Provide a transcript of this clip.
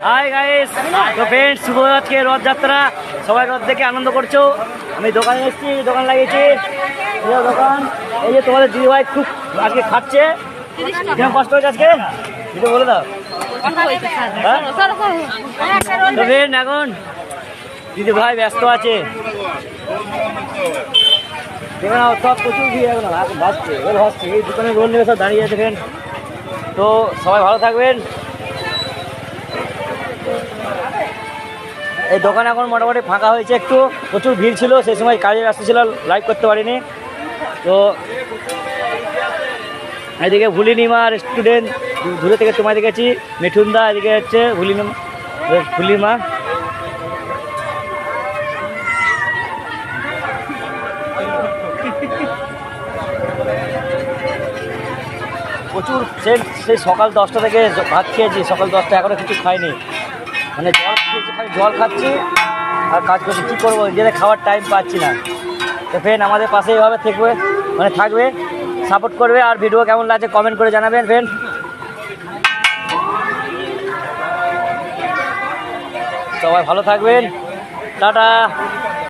High guys তো friends শুভ আজকে রথযাত্রা সবাই রথ দেখে আনন্দ করছ। আমি দোকানে এসেছি, দোকান লাগিয়েছি। দোকান, এই যে তোমাদের দিদি ভাই খুব আজকে খাচ্ছে। কীরকম কষ্ট হয়েছে আজকে? একটু বলে দাও। হ্যাঁ? ফ্রেন্ড এখন দিদি ভাই ব্যস্ত আছে। সব প্রচুর ভিড় এখন। এখন ভাসছে রোল ভাসছে। এই দোকানে রোল নেবে সব দাঁড়িয়ে আছে ফ্রেন্ড তো, সবাই ভালো থাকবেন। এই দোকান এখন মোটামুটি ফাঁকা হয়েছে একটু, প্রচুর ভিড় ছিল, সেই সময় কাজে ব্যস্ত ছিল লাইভ করতে পারিনি। তো এদিকে ভুলিনিমা রেস্টুরেন্ট দূরে থেকে তোমায় দেখেছি, মিঠুনদা, এদিকে হচ্ছে ভুলিনিমা ভুলিমা প্রচুর, সেই সকাল দশটা থেকে ভাত খেয়েছি, সকাল দশটা এখনও কিছু খাইনি। মানে জল খেয়েছি খালি জল খাচ্ছি আর কাজ করছি, কী করব? নিজেদের খাওয়ার টাইম পাচ্ছি না। তো ফ্রেন্ড আমাদের পাশে এইভাবে থাকবে মানে থাকবে সাপোর্ট করবে, আর ভিডিও কেমন লাগছে কমেন্ট করে জানাবেন ফ্রেন্ড সবাই ভালো থাকবেন। টাটা।